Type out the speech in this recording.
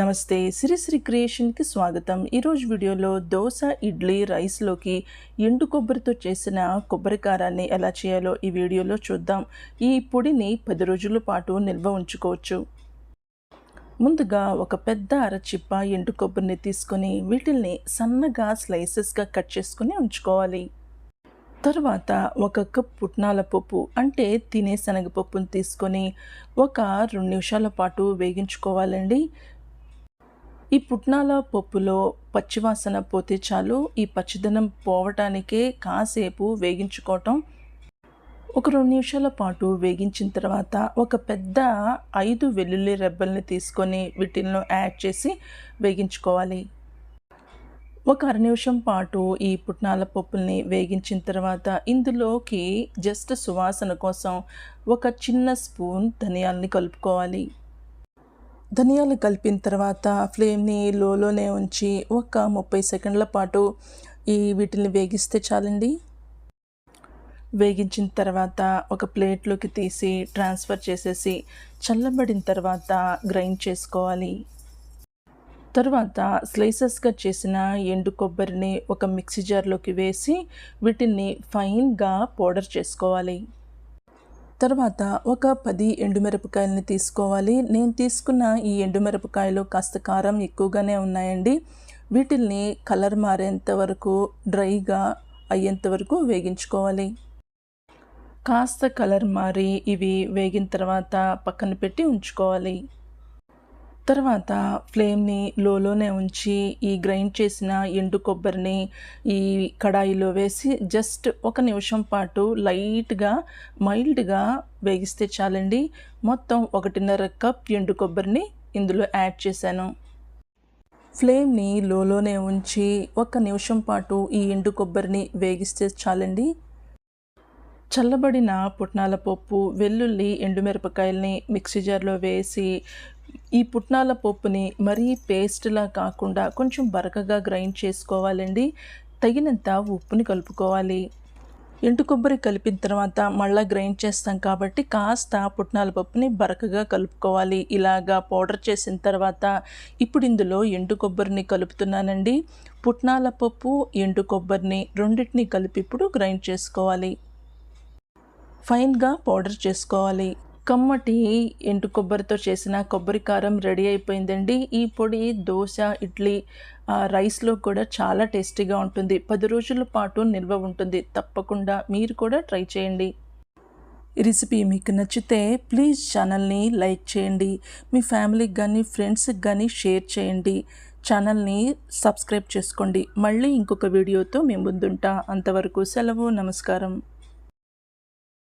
నమస్తే సిరిసిరి క్రియేషన్కి స్వాగతం. ఈరోజు వీడియోలో దోశ ఇడ్లీ రైస్లోకి ఎండు కొబ్బరితో చేసిన కొబ్బరి కారాన్ని ఎలా చేయాలో ఈ వీడియోలో చూద్దాం. ఈ పొడిని పది రోజుల పాటు నిల్వ ఉంచుకోవచ్చు. ముందుగా ఒక పెద్ద అరచిప్ప ఎండు కొబ్బరిని తీసుకొని వీటిల్ని సన్నగా స్లైసెస్గా కట్ చేసుకుని ఉంచుకోవాలి. తర్వాత ఒక కప్ పుట్నాల పప్పు అంటే తినే శనగపప్పును తీసుకొని ఒక రెండు నిమిషాల పాటు వేగించుకోవాలండి. ఈ పుట్నాల పప్పులో పచ్చివాసన పోతే చాలు. ఈ పచ్చిదనం పోవటానికే కాసేపు వేగించుకోవటం. ఒక రెండు నిమిషాల పాటు వేగించిన తర్వాత ఒక పెద్ద ఐదు వెల్లుల్లి రెబ్బల్ని తీసుకొని వీటిల్లో యాడ్ చేసి వేగించుకోవాలి. ఒక అర నిమిషం పాటు ఈ పుట్నాల పప్పుల్ని వేగించిన తర్వాత ఇందులోకి జస్ట్ సువాసన కోసం ఒక చిన్న స్పూన్ ధనియాల్ని కలుపుకోవాలి. ధనియాలు కలిపిన తర్వాత ఫ్లేమ్ని లోలోనే ఉంచి ఒక ముప్పై సెకండ్ల పాటు ఈ వీటిని వేగిస్తే చాలండి. వేగించిన తర్వాత ఒక ప్లేట్లోకి తీసి ట్రాన్స్ఫర్ చేసేసి చల్లబడిన తర్వాత గ్రైండ్ చేసుకోవాలి. తర్వాత స్లైసెస్గా చేసిన ఎండు కొబ్బరిని ఒక మిక్సీ జార్లోకి వేసి వీటిని ఫైన్గా పౌడర్ చేసుకోవాలి. తర్వాత ఒక పది ఎండుమిరపకాయలని తీసుకోవాలి. నేను తీసుకున్న ఈ ఎండుమిరపకాయలు కాస్త కారం ఎక్కువగానే ఉన్నాయండి. వీటిల్ని కలర్ మారేంత వరకు డ్రైగా అయ్యేంత వరకు వేగించుకోవాలి. కాస్త కలర్ మారి ఇవి వేగిన తర్వాత పక్కన పెట్టి ఉంచుకోవాలి. తర్వాత ఫ్లేమ్ని లోలోనే ఉంచి ఈ గ్రైండ్ చేసిన ఎండు కొబ్బరిని ఈ కడాయిలో వేసి జస్ట్ ఒక నిమిషం పాటు లైట్గా మైల్డ్గా వేగిస్తే చాలండి. మొత్తం ఒకటిన్నర కప్ ఎండు కొబ్బరిని ఇందులో యాడ్ చేశాను. ఫ్లేమ్ని లోలోనే ఉంచి ఒక నిమిషం పాటు ఈ ఎండు కొబ్బరిని వేగిస్తే చాలండి. చల్లబడిన పుట్నాల పప్పు వెల్లుల్లి ఎండుమిరపకాయల్ని మిక్సీ జార్లో వేసి ఈ పుట్నాల పప్పుని మరీ పేస్ట్లా కాకుండా కొంచెం బరకగా గ్రైండ్ చేసుకోవాలండి. తగినంత ఉప్పుని కలుపుకోవాలి. ఎండు కొబ్బరి కలిపిన తర్వాత మళ్ళీ గ్రైండ్ చేస్తాం కాబట్టి కాస్త పుట్నాల పప్పుని బరకగా కలుపుకోవాలి. ఇలాగా పౌడర్ చేసిన తర్వాత ఇప్పుడు ఇందులో ఎండు కొబ్బరిని కలుపుతున్నానండి. పుట్నాల పప్పు ఎండు కొబ్బరిని రెండింటిని కలిపి ఇప్పుడు గ్రైండ్ చేసుకోవాలి. ఫైన్గా పౌడర్ చేసుకోవాలి. కమ్మటి ఎండు కొబ్బరితో చేసిన కొబ్బరి కారం రెడీ అయిపోయిందండి. ఈ పొడి దోశ ఇడ్లీ రైస్లో కూడా చాలా టేస్టీగా ఉంటుంది. పది రోజుల పాటు నిల్వ ఉంటుంది. తప్పకుండా మీరు కూడా ట్రై చేయండి. ఈ రెసిపీ మీకు నచ్చితే ప్లీజ్ ఛానల్ని లైక్ చేయండి. మీ ఫ్యామిలీకి కానీ ఫ్రెండ్స్కి కానీ షేర్ చేయండి. ఛానల్ని సబ్స్క్రైబ్ చేసుకోండి. మళ్ళీ ఇంకొక వీడియోతో మేము ముందుంటా. అంతవరకు సెలవు నమస్కారం.